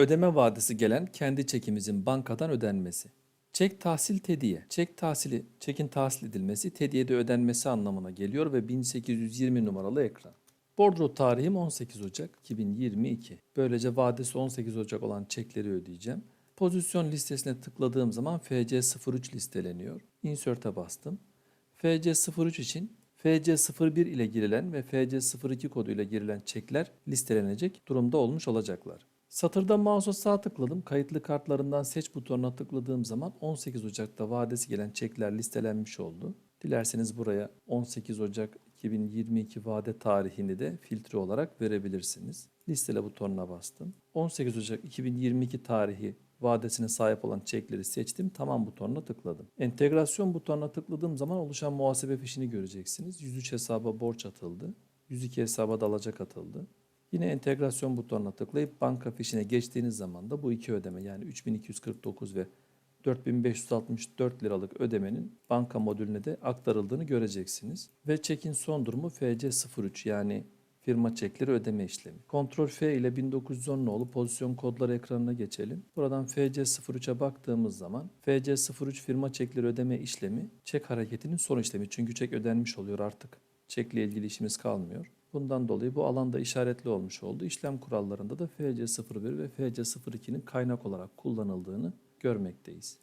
Ödeme vadesi gelen kendi çekimizin bankadan ödenmesi. Çek tahsil tediye. Çek tahsili, çekin tahsil edilmesi tediyede ödenmesi anlamına geliyor ve 1820 numaralı ekran. Bordro tarihim 18 Ocak 2022. Böylece vadesi 18 Ocak olan çekleri ödeyeceğim. Pozisyon listesine tıkladığım zaman FC03 listeleniyor. Insert'e bastım. FC03 için FC01 ile girilen ve FC02 kodu ile girilen çekler listelenecek durumda olmuş olacaklar. Satırda mouse'a sağ tıkladım. Kayıtlı kartlarından seç butonuna tıkladığım zaman 18 Ocak'ta vadesi gelen çekler listelenmiş oldu. Dilerseniz buraya 18 Ocak 2022 vade tarihini de filtre olarak verebilirsiniz. Listele butonuna bastım. 18 Ocak 2022 tarihi vadesine sahip olan çekleri seçtim. Tamam butonuna tıkladım. Entegrasyon butonuna tıkladığım zaman oluşan muhasebe fişini göreceksiniz. 103 hesaba borç atıldı. 102 hesaba da alacak atıldı. Yine entegrasyon butonuna tıklayıp banka fişine geçtiğiniz zaman da bu iki ödeme yani 3249 ve 4564 liralık ödemenin banka modülüne de aktarıldığını göreceksiniz. Ve çekin son durumu FC03 yani firma çekleri ödeme işlemi. Ctrl F ile 1910 nolu pozisyon kodları ekranına geçelim. Buradan FC03'e baktığımız zaman FC03 firma çekleri ödeme işlemi çek hareketinin son işlemi. Çünkü çek ödenmiş oluyor artık. Çekle ilgili işimiz kalmıyor. Bundan dolayı bu alanda işaretli olmuş oldu. İşlem kurallarında da FC01 ve FC02'nin kaynak olarak kullanıldığını görmekteyiz.